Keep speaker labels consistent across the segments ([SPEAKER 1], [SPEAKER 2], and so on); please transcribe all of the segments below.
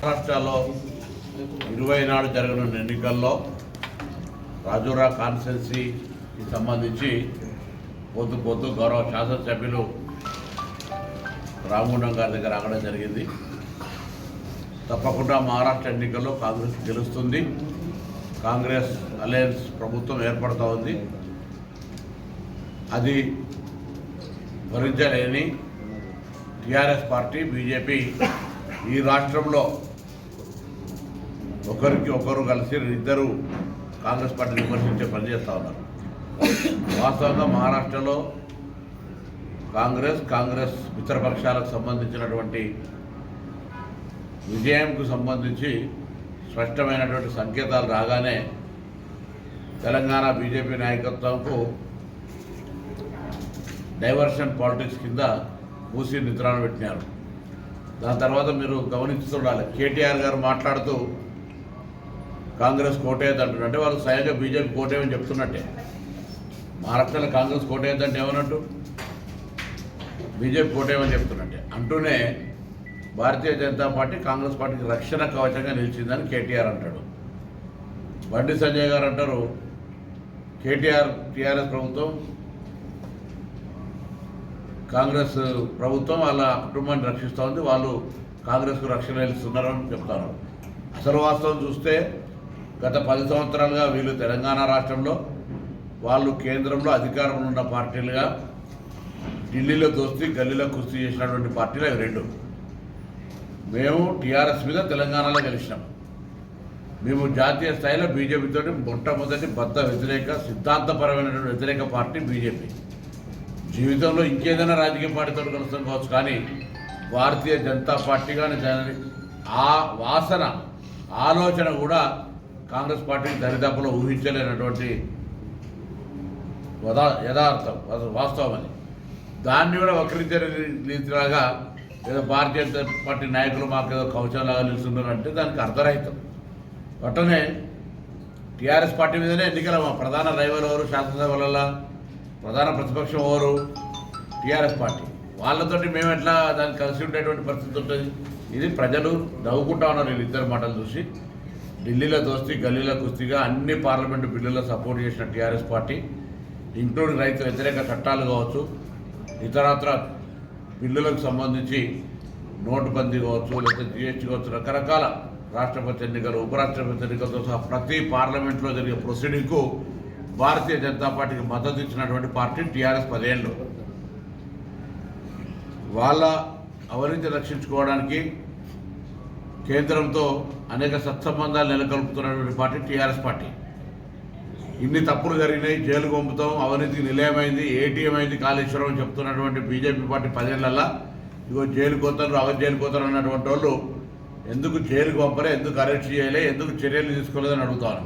[SPEAKER 1] మహారాష్ట్రలో ఇరవై నాడు జరగనున్న ఎన్నికల్లో రాజురా కాన్స్టిట్యున్సీకి సంబంధించి పొద్దు పొద్దు గౌరవ శాసనసభ్యులు రామగుండం గారి దగ్గర ఆగడం జరిగింది. తప్పకుండా మహారాష్ట్ర ఎన్నికల్లో కాంగ్రెస్ గెలుస్తుంది. కాంగ్రెస్ అలయన్స్ ప్రభుత్వం ఏర్పడుతూ ఉంది. అది భరించలేని టిఆర్ఎస్ పార్టీ బీజేపీ ఈ రాష్ట్రంలో ఒకరికి ఒకరు కలిసి ఇద్దరు కాంగ్రెస్ పార్టీని విమర్శించే పని చేస్తూ ఉన్నారు. వాస్తవంగా మహారాష్ట్రలో కాంగ్రెస్ కాంగ్రెస్ మిత్రపక్షాలకు సంబంధించినటువంటి విజయంకు సంబంధించి స్పష్టమైనటువంటి సంకేతాలు రాగానే తెలంగాణ బీజేపీ నాయకత్వంకు డైవర్షన్ పాలిటిక్స్ కింద మూసి నిద్రాను పెట్టినారు. దాని తర్వాత మీరు గమనిస్తుండాలి కేటీఆర్ గారు మాట్లాడుతూ కాంగ్రెస్ కోటేయద్దు అంటున్నారు అంటే వాళ్ళు స్వయంగా బీజేపీ కోటేమని చెప్తున్నట్టే. మహారాష్ట్రలో కాంగ్రెస్ కోటేయద్దంటే ఏమన్నట్టు? బీజేపీ కోటేయమని చెప్తున్నట్టే. అంటూనే భారతీయ జనతా పార్టీ కాంగ్రెస్ పార్టీకి రక్షణ కవచంగా నిలిచిందని కేటీఆర్ అంటాడు. బండి సంజయ్ గారు అంటారు కేటీఆర్ టీఆర్ఎస్ ప్రభుత్వం కాంగ్రెస్ ప్రభుత్వం వాళ్ళ కుటుంబాన్ని రక్షిస్తూ ఉంది. వాళ్ళు కాంగ్రెస్కు రక్షణ ఇస్తున్నారు అని చెప్తారు. అసలు వాస్తవం చూస్తే గత పది సంవత్సరాలుగా వీళ్ళు తెలంగాణ రాష్ట్రంలో వాళ్ళు కేంద్రంలో అధికారంలో ఉన్న పార్టీలుగా ఢిల్లీలో దోస్తి గల్లీలో కుస్తీ చేసినటువంటి పార్టీలు అవి రెండు. మేము టీఆర్ఎస్ మీద తెలంగాణలో గెలిచినాం. మేము జాతీయ స్థాయిలో బీజేపీతో మొట్టమొదటి బద్ద వ్యతిరేక సిద్ధాంతపరమైనటువంటి వ్యతిరేక పార్టీ బీజేపీ. జీవితంలో ఇంకేదైనా రాజకీయ పార్టీతో కలుస్తాం కావచ్చు కానీ భారతీయ జనతా పార్టీ కానీ ఆ వాసన ఆలోచన కూడా కాంగ్రెస్ పార్టీకి దరిదాపులో ఊహించలేనటువంటి వదా యథార్థం వాస్తవం అని దాన్ని కూడా వక్రించే రీతిలాగా ఏదో భారతీయ జనతా పార్టీ నాయకులు మాకు ఏదో కవచంలాగా నిలుస్తున్నారు అంటే దానికి అర్థరహితం. అట్టనే టీఆర్ఎస్ పార్టీ మీదనే ఎన్నికల మా ప్రధాన రైవల్ ఎవరు? శాసనసభలలో ప్రధాన ప్రతిపక్షం ఎవరు? TRS party. వాళ్ళతోటి మేము ఎట్లా దాన్ని కలిసి ఉండేటువంటి పరిస్థితి ఉంటుంది? ఇది ప్రజలు నవ్వుకుంటా ఉన్నారు వీళ్ళు ఇద్దరు మాటలు చూసి. ఢిల్లీలో దోస్తీ గల్లీలో కుస్తీగా అన్ని పార్లమెంటు బిల్లుల్లో సపోర్ట్ చేసిన టీఆర్ఎస్ పార్టీ ఇంక్లూడింగ్ రైతు వ్యతిరేక చట్టాలు కావచ్చు ఇతరత్ర బిల్లులకు సంబంధించి నోటుబందీ కావచ్చు లేకపోతే జిఎస్టీ కావచ్చు రకరకాల రాష్ట్రపతి ఎన్నికలు ఉపరాష్ట్రపతి ఎన్నికలతో సహా ప్రతి పార్లమెంట్లో జరిగే ప్రొసీడింగ్కు భారతీయ జనతా పార్టీకి మద్దతు ఇచ్చినటువంటి పార్టీ టీఆర్ఎస్ పదేళ్ళు. వాళ్ళ అవినీతి రక్షించుకోవడానికి కేంద్రంతో అనేక సత్సంబంధాలు నెలకొల్పుతున్నటువంటి పార్టీ టీఆర్ఎస్ పార్టీ. ఇన్ని తప్పులు జరిగినాయి జైలు పంపుతాం అవినీతికి నిలయమైంది ఏటీఎం అయింది కాళేశ్వరం అని చెప్తున్నటువంటి బీజేపీ పార్టీ పదేళ్ళల్లా. ఇగో జైలు పోతారు అవధి జైలు కోతారు అన్నటువంటి వాళ్ళు ఎందుకు జైలుకు పంపలే ఎందుకు అరెస్ట్ చేయలే ఎందుకు చర్యలు తీసుకోలేదని అడుగుతాను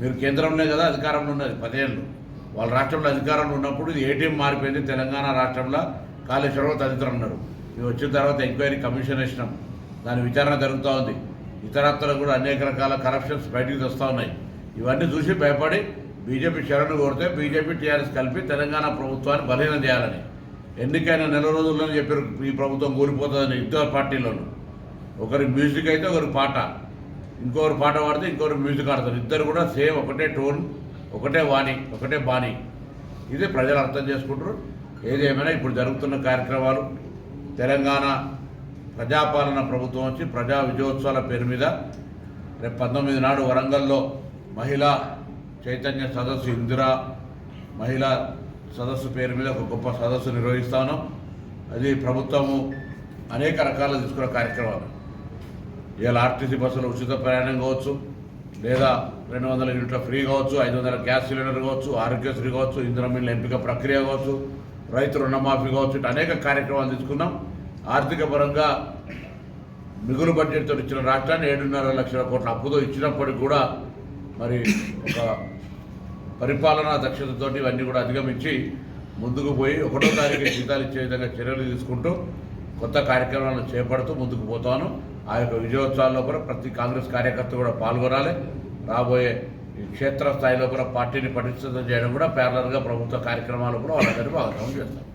[SPEAKER 1] మీరు కేంద్రంలో కదా అధికారంలో ఉన్నది పదేళ్ళు. వాళ్ళ రాష్ట్రంలో అధికారంలో ఉన్నప్పుడు ఇది ఏటీఎం మారిపోయింది తెలంగాణ రాష్ట్రంలో కాళేశ్వరం తదితరం ఉన్నారు. ఇది వచ్చిన తర్వాత ఎంక్వైరీ కమిషన్ వేసినాం. దాని విచారణ జరుగుతూ ఉంది. ఇతరత్ర కూడా అనేక రకాల కరప్షన్స్ బయటికి వస్తూ ఉన్నాయి. ఇవన్నీ చూసి భయపడి బీజేపీ శరణు కోరితే బీజేపీ టీఆర్ఎస్ కలిపి తెలంగాణ ప్రభుత్వాన్ని బలహీనం చేయాలని. ఎన్నికైన నెల రోజుల్లోనే చెప్పారు ఈ ప్రభుత్వం కూలిపోతుందని ఇద్దరు పార్టీలోనూ. ఒకరి మ్యూజిక్ అయితే ఒకరి పాట. ఇంకొకరు పాట పాడితే ఇంకొకరు మ్యూజిక్ ఆడతారు. ఇద్దరు కూడా సేమ్ ఒకటే టోన్ ఒకటే వాణి ఒకటే బాణి. ఇది ప్రజలు అర్థం చేసుకుంటారు. ఏది ఏమైనా ఇప్పుడు జరుగుతున్న కార్యక్రమాలు తెలంగాణ ప్రజాపాలన ప్రభుత్వం వచ్చి ప్రజా విజయోత్సవాల పేరు మీద రేపు పంతొమ్మిది నాడు వరంగల్లో మహిళా చైతన్య సదస్సు ఇందిరా మహిళా సదస్సు పేరు మీద ఒక గొప్ప సదస్సు నిర్వహిస్తాను. అది ప్రభుత్వము అనేక రకాల తీసుకున్న కార్యక్రమాలు. ఇవాళ ఆర్టీసీ బస్సులు ఉచిత ప్రయాణం కావచ్చు లేదా రెండు వందల యూనిట్ల ఫ్రీ కావచ్చు ఐదు వందల గ్యాస్ సిలిండర్ కావచ్చు ఆరోగ్యశ్రీ కావచ్చు ఇంధనం మిల్లు ఎంపిక ప్రక్రియ కావచ్చు రైతు రుణమాఫీ కావచ్చు ఇటు అనేక కార్యక్రమాలు తీసుకున్నాం. ఆర్థిక పరంగా మిగులు బడ్జెట్తో ఇచ్చిన రాష్ట్రాన్ని ఏడున్నర లక్షల కోట్ల అప్పుతో ఇచ్చినప్పటికి కూడా మరి ఒక పరిపాలనా దక్షతతోటి ఇవన్నీ కూడా అధిగమించి ముందుకు పోయి ఒకటో తారీఖు జీతాలు ఇచ్చే విధంగా చర్యలు తీసుకుంటూ కొత్త కార్యక్రమాలను చేపడుతూ ముందుకు పోతాను. ఆ యొక్క విజయోత్సవాల్లో కూడా ప్రతి కాంగ్రెస్ కార్యకర్త కూడా పాల్గొనాలి. రాబోయే ఈ క్షేత్రస్థాయిలో కూడా పార్టీని పటిష్టం చేయడం కూడా ప్యారలర్గా ప్రభుత్వ కార్యక్రమాలు కూడా వాళ్ళందరూ భాగస్వామ్యం చేస్తారు